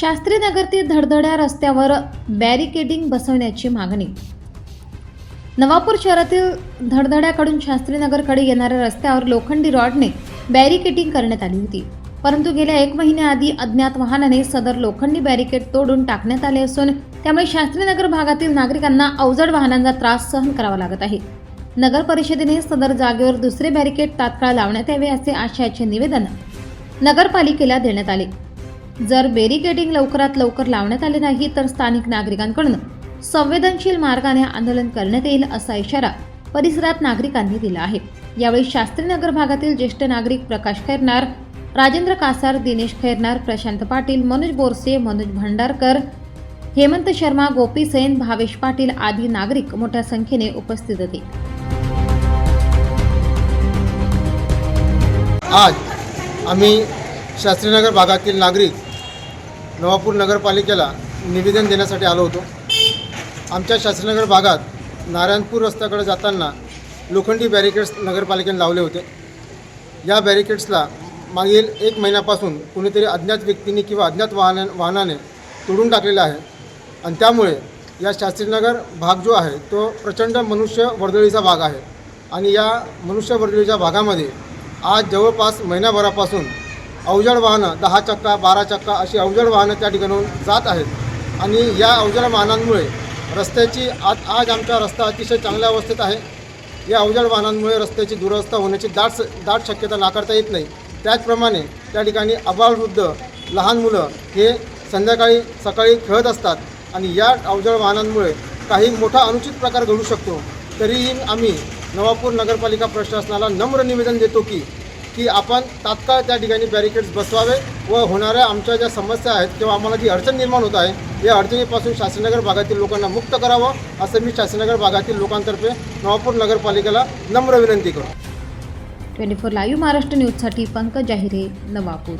शास्त्रीनगर ते धडधड्या रस्त्यावर बॅरिकेडिंग बसवण्याची मागणी. नवापूर शहरातील धडधड्याकडून शास्त्रीनगरकडे येणाऱ्या रस्त्यावर लोखंडी रॉडने बॅरिकेडिंग करण्यात आली होती. परंतु गेल्या एक महिन्याआधी अज्ञात वाहनाने सदर लोखंडी बॅरिकेड तोडून टाकण्यात आले असून त्यामुळे शास्त्रीनगर भागातील नागरिकांना अवजड वाहनांचा त्रास सहन करावा लागत आहे. नगर परिषदेने सदर जागेवर दुसरे बॅरिकेड तात्काळ लावण्यात यावे असे आशयाचे निवेदन नगरपालिकेला देण्यात आले. जर बेरिकेडिंग लवकरात लवकर लावण्यात आले नाही तर स्थानिक नागरिकांकडून संवेदनशील मार्गाने आंदोलन करण्यात येईल असा इशारा परिसरात नागरिकांनी दिला आहे. यावेळी शास्त्रीनगर भागातील ज्येष्ठ नागरिक प्रकाश खैरनार राजेंद्र कासार दिनेश खैरनार प्रशांत पाटील मनोज बोरसे मनोज भंडारकर हेमंत शर्मा गोपी सैन भावेश पाटील आदी नागरिक मोठ्या संख्येने उपस्थित होते. आज आम्ही शास्त्रीनगर भागातील नागरिक नवापूर नगरपालिकेला निवेदन देण्यासाठी आलो होतो. आमच्या शास्त्रीनगर भागात नारायणपूर रस्त्याकडे जाताना लोखंडी बॅरिकेड्स नगरपालिकेने लावले होते. या बॅरिकेड्सला मागील एक महिन्यापासून कुणीतरी अज्ञात व्यक्तींनी किंवा अज्ञात वाहना वाहनाने तोडून टाकलेला आहे. आणि त्यामुळे या शास्त्रीनगर भाग जो आहे तो प्रचंड मनुष्य वर्दळीचा भाग आहे. आणि या मनुष्य वर्दळीच्या भागामध्ये आज जवळपास महिन्याभरापासून अवजड वाहनं दहा चक्का बारा चक्का अशी अवजड वाहनं त्या ठिकाणाहून जात आहेत. आणि या अवजड वाहनांमुळे रस्त्याची आज आज आमचा रस्ता अतिशय चांगल्या अवस्थेत आहे. या अवजड वाहनांमुळे रस्त्याची दुरवस्था होण्याची दाट स- दाट शक्यता नाकारता येत नाही. त्याचप्रमाणे त्या ठिकाणी अबालवृद्ध लहान मुलं हे संध्याकाळी सकाळी खेळत असतात. आणि या अवजड वाहनांमुळे काही मोठा अनुचित प्रकार घडू शकतो. तरीही आम्ही नवापूर नगरपालिका प्रशासनाला नम्र निवेदन देतो की की आपण तात्काळ त्या ठिकाणी बॅरिकेड्स बसवावे व होणाऱ्या आमच्या ज्या समस्या आहेत किंवा आम्हाला जी अडचण निर्माण होत आहे या अडचणीपासून शास्त्रीनगर भागातील लोकांना मुक्त करावं असं मी शास्त्रीनगर भागातील लोकांतर्फे नवापूर नगरपालिकेला नम्र विनंती करतो. ट्वेंटी फोर लाईव्ह महाराष्ट्र न्यूजसाठी पंकज जाहिरे नवापूर.